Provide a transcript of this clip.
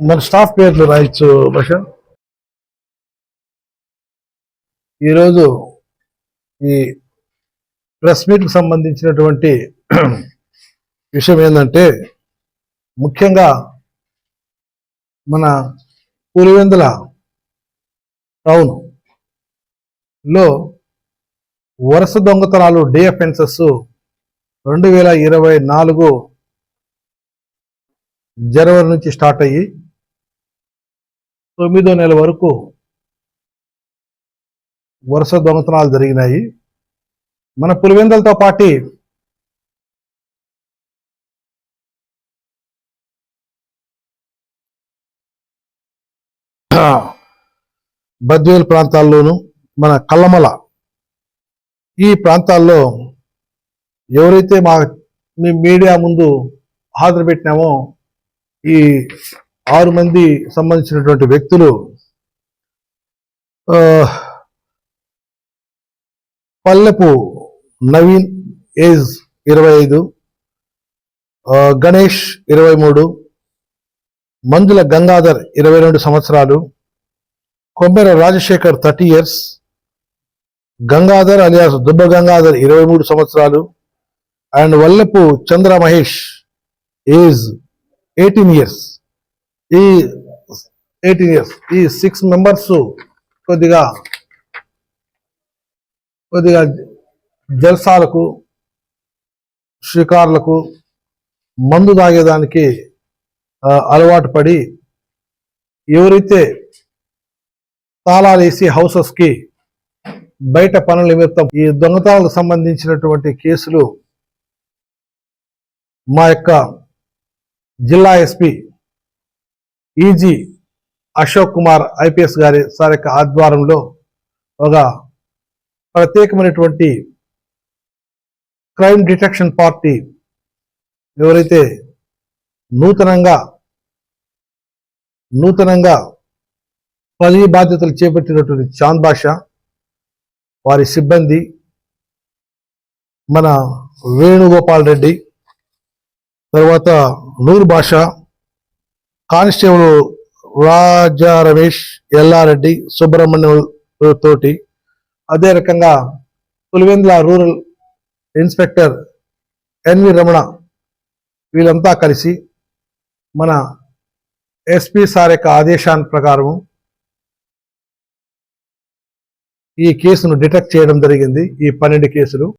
మన స్టాఫ్ పేర్లు రాయొచ్చు భాష ఈరోజు ఈ ప్రెస్ మీట్కి సంబంధించినటువంటి విషయం ఏంటంటే ముఖ్యంగా మన పులివెందుల టౌన్లో వరుస దొంగతనాలు డిఎఫెన్సెస్ రెండు వేల ఇరవై నాలుగు జనవరి నుంచి స్టార్ట్ అయ్యి తొమ్మిదో నెల వరకు వరుస దొంగతనాలు జరిగినాయి. మన పులివెందులతో పాటి బద్వేల్ ప్రాంతాల్లోనూ మన కల్లమల ఈ ప్రాంతాల్లో ఎవరైతే మా మీ మీడియా ముందు హాజరు పెట్టినామో ఈ ఆరు మంది సంబంధించినటువంటి వ్యక్తులు పల్లెపు నవీన్ ఏజ్ ఇరవై ఐదు గణేష్ ఇరవై మూడు మందుల గంగాధర్ ఇరవై రెండు సంవత్సరాలు Kommera Rajashekar thirty years Gangadhar alias Dubba Gangadhar ఇరవై మూడు సంవత్సరాలు and Vallapu Chandra Mahesh age eighteen years. ఈ ఎయిటీన్ ఇయర్స్ ఈ సిక్స్ మెంబర్స్ కొద్దిగా కొద్దిగా జల్సాలకు షికార్లకు మందు తాగేదానికి అలవాటు పడి ఎవరైతే తాళాలు వేసి హౌసెస్కి బయట పనుల నిమిత్తం ఈ దొంగతనాలకు సంబంధించినటువంటి కేసులు మా యొక్క జిల్లా ఎస్పీ ఈజీ అశోక్ కుమార్ ఐపీఎస్ గారి సార్ యొక్క ఆధ్వర్యంలో ఒక ప్రత్యేకమైనటువంటి క్రైమ్ డిటెక్షన్ పార్టీ ఎవరైతే నూతనంగా నూతనంగా పదవి బాధ్యతలు చేపట్టినటువంటి చాంద్ బాషా వారి సిబ్బంది మన వేణుగోపాల్ రెడ్డి తర్వాత నూరు భాష కానిస్టేబుల్ రాజా రమేష్ ఎల్లారెడ్డి సుబ్రహ్మణ్యం తోటి అదే రకంగా Pulivendula rural inspector N V Ramana వీళ్ళంతా కలిసి మన ఎస్పీ సార్ యొక్క ఆదేశాన్ని ప్రకారము ఈ కేసును డిటెక్ట్ చేయడం జరిగింది ఈ పన్నెండు కేసులు.